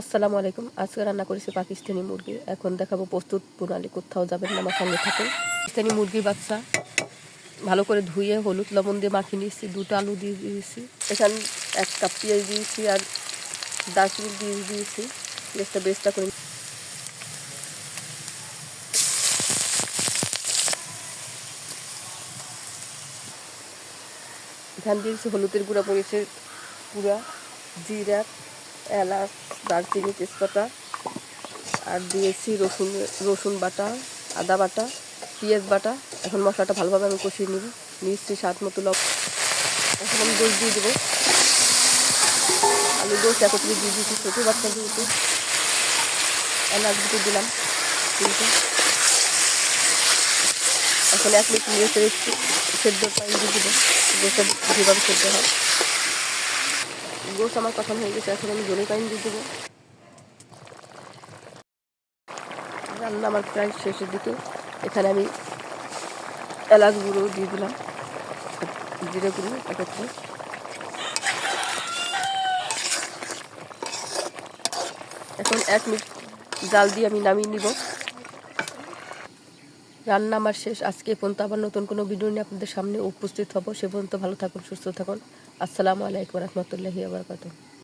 আসসালামু আলাইকুম। আজকে রান্না করেছি পাকিস্তানি মুরগি। এখন দেখাবো প্রস্তুত প্রণালী কোথাও যাবেন না আমার সঙ্গে থাকুন। পাকিস্তানি মুরগির বাচ্চা। ভালো করে ধুয়ে হলুদ লবণ দিয়ে মাখিয়ে নিয়েছি। দুটো আলু দিয়ে দিয়েছি। এখান এক কাপ পেঁয়াজ দিয়েছি আর দারচিনি দিয়ে দিয়েছি। পেঁয়াজটা বেস্টটা করে এখান দিয়েছি হলুদের গুঁড়া পড়েছে গুঁড়া, জিরা এলাচ, দারচিনি, তেজপাতা, আর দিয়েছি রসুন রসুন বাটা, আদা বাটা, পেঁয়াজ বাটা। এখন মশলাটা ভালোভাবে আমি কষিয়ে নিব। নিচ্ছি স্বাদ মতো লব এখন আমি গোস দিয়ে দেবো। আলু গোস একত্রে দিয়ে দিয়েছি ছোটো বাচ্চা দিয়েছি এলাচ দুটো দিলাম তিনটে। এখন এক মিনিট নিয়ে সেদ্ধ পানি দিয়ে দেবো। গোসটা যেভাবে সেদ্ধ হয়। গোস আমার কষানো হয়ে গেছে, এখন আমি জলের পানি দিয়ে দেবো। রান্না আমার প্রায় শেষের দিকে। এখানে আমি এলাচ গুঁড়ো দিয়ে দিলাম, জিরে গুঁড়ো একত্রে। এখন এক মিনিট জাল দিয়ে আমি নামিয়ে নিব। রান্না আমার শেষ। আজকে পর্যন্ত আবার নতুন কোনো ভিডিও নিয়ে আপনাদের সামনে উপস্থিত হব। সে পর্যন্ত ভালো থাকুন, সুস্থ থাকুন। আসসালামু আলাইকুম রহমতুল্লাহি আবরকাতুহ